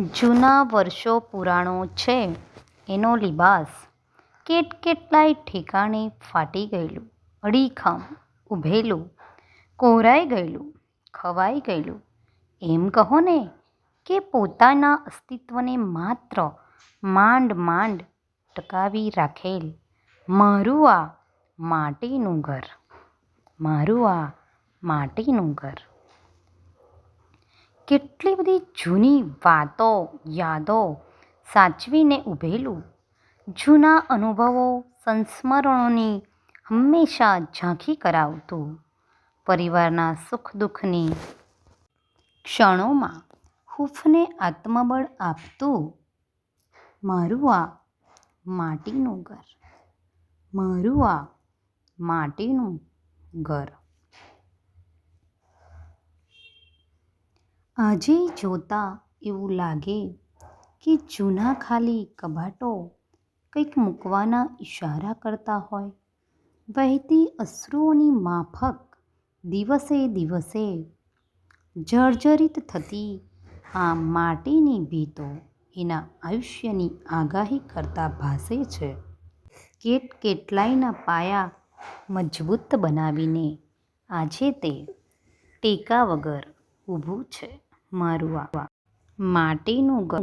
જૂના વર્ષો પુરાણો છે. એનો લિબાસ કેટ કેટલાય ઠેકાણે ફાટી ગયેલું, અડીખમ ઊભેલું કોહરાઈ ગયેલું, ખવાઈ ગયેલું. એમ કહો ને કે પોતાના અસ્તિત્વને માત્ર માંડ માંડ ટકાવી રાખેલ મારું આ માટીનું ઘર, મારું આ માટીનું ઘર. કેટલી બધી જૂની વાતો, યાદો સાચવીને ઊભેલું જૂના અનુભવો સંસ્મરણોની હંમેશા ઝાંખી કરાવતું પરિવારના સુખ દુઃખની ક્ષણોમાં હૂફને આત્મબળ આપતું. મારું આ માટીનું ઘર, મારું આ માટીનું ઘર. આજે જોતાં એવું લાગે કે જૂના ખાલી કબાટો કંઈક મૂકવાના ઈશારા કરતા હોય. વહેતી અશ્રુઓની માફક દિવસે દિવસે જર્જરિત થતી આ માટીની ભીતો એના આયુષ્યની આગાહી કરતાં ભાસે છે. કેટ કેટલાયના પાયા મજબૂત બનાવીને આજે તે ટેકા વગર ઊભું છે. મારું આ. માટીનું ઘર.